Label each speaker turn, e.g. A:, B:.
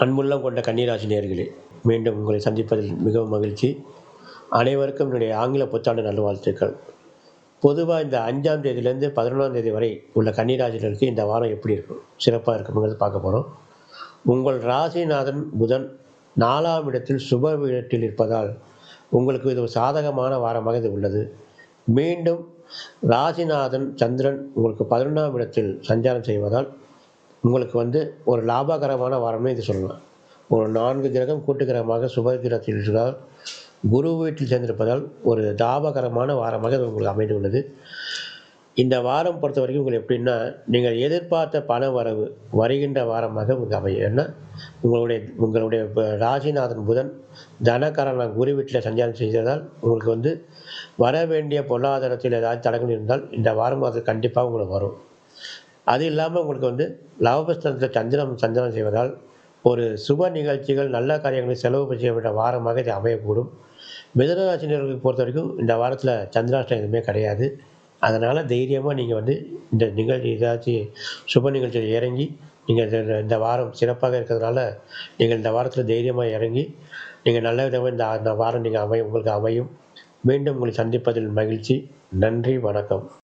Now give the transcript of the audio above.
A: அன்புள்ளம் கொண்ட கன்னிராசி நேர்களே மீண்டும் உங்களை சந்திப்பதில் மிகவும் மகிழ்ச்சி. அனைவருக்கும் என்னுடைய ஆங்கில புத்தாண்டு நல்வாழ்த்துக்கள். பொதுவாக இந்த அஞ்சாம் தேதியிலேருந்து பதினொன்றாம் தேதி வரை உள்ள கன்னிராசினருக்கு இந்த வாரம் எப்படி இருக்கும்? சிறப்பாக இருக்குங்கிறது பார்க்க போகிறோம் உங்கள் ராசிநாதன் புதன் நாலாம் இடத்தில் சுப இடத்தில் இருப்பதால் உங்களுக்கு இது ஒரு சாதகமான வாரமாக இது உள்ளது. மீண்டும் ராசிநாதன் சந்திரன் உங்களுக்கு பதினொன்றாம் இடத்தில் சஞ்சாரம் செய்வதால் உங்களுக்கு வந்து ஒரு லாபகரமான வாரம்னு இது சொல்லலாம். ஒரு நான்கு கிரகம் கூட்டு கிரகமாக சுப கிரகத்தில் இருப்பதால் குரு வீட்டில் சேர்ந்திருப்பதால் ஒரு லாபகரமான வாரமாக இது உங்களுக்கு அமைந்துள்ளது. இந்த வாரம் பொறுத்த வரைக்கும் உங்களுக்கு எப்படின்னா நீங்கள் எதிர்பார்த்த பண வரவு வருகின்ற வாரமாக உங்களுக்கு அமையும். ஏன்னா உங்களுடைய உங்களுடைய ராசிநாதன் புதன் தனகாரன் குரு வீட்டில் சஞ்சாரம் செய்ததால் உங்களுக்கு வந்து வர வேண்டிய பொருளாதாரத்தில் ஏதாவது தடங்கள் இருந்தால் இந்த வாரம் அது கண்டிப்பாக உங்களுக்கு வரும். அது இல்லாமல் உங்களுக்கு வந்து லாபஸ்தானத்தில் சந்திரம் சந்திரன் செய்வதால் ஒரு சுப நிகழ்ச்சிகள் நல்ல காரியங்களை செலவு செய்ய வேண்டிய வாரமாக இது அமையக்கூடும். மிதனராசினியர்களுக்கு பொறுத்த வரைக்கும் இந்த வாரத்தில் சந்திராஷ்டம் எதுவுமே கிடையாது. அதனால் தைரியமாக நீங்கள் வந்து இந்த நிகழ்ச்சி ஏதாச்சும் சுப நிகழ்ச்சியில் இறங்கி நீங்கள் இந்த இந்த வாரம் சிறப்பாக இருக்கிறதுனால நீங்கள் இந்த வாரத்தில் தைரியமாக இறங்கி நீங்கள் நல்ல விதமாக இந்த இந்த வாரம் நீங்கள் அமையும் உங்களுக்கு அமையும். மீண்டும் உங்களை சந்திப்பதில் மகிழ்ச்சி. நன்றி வணக்கம்.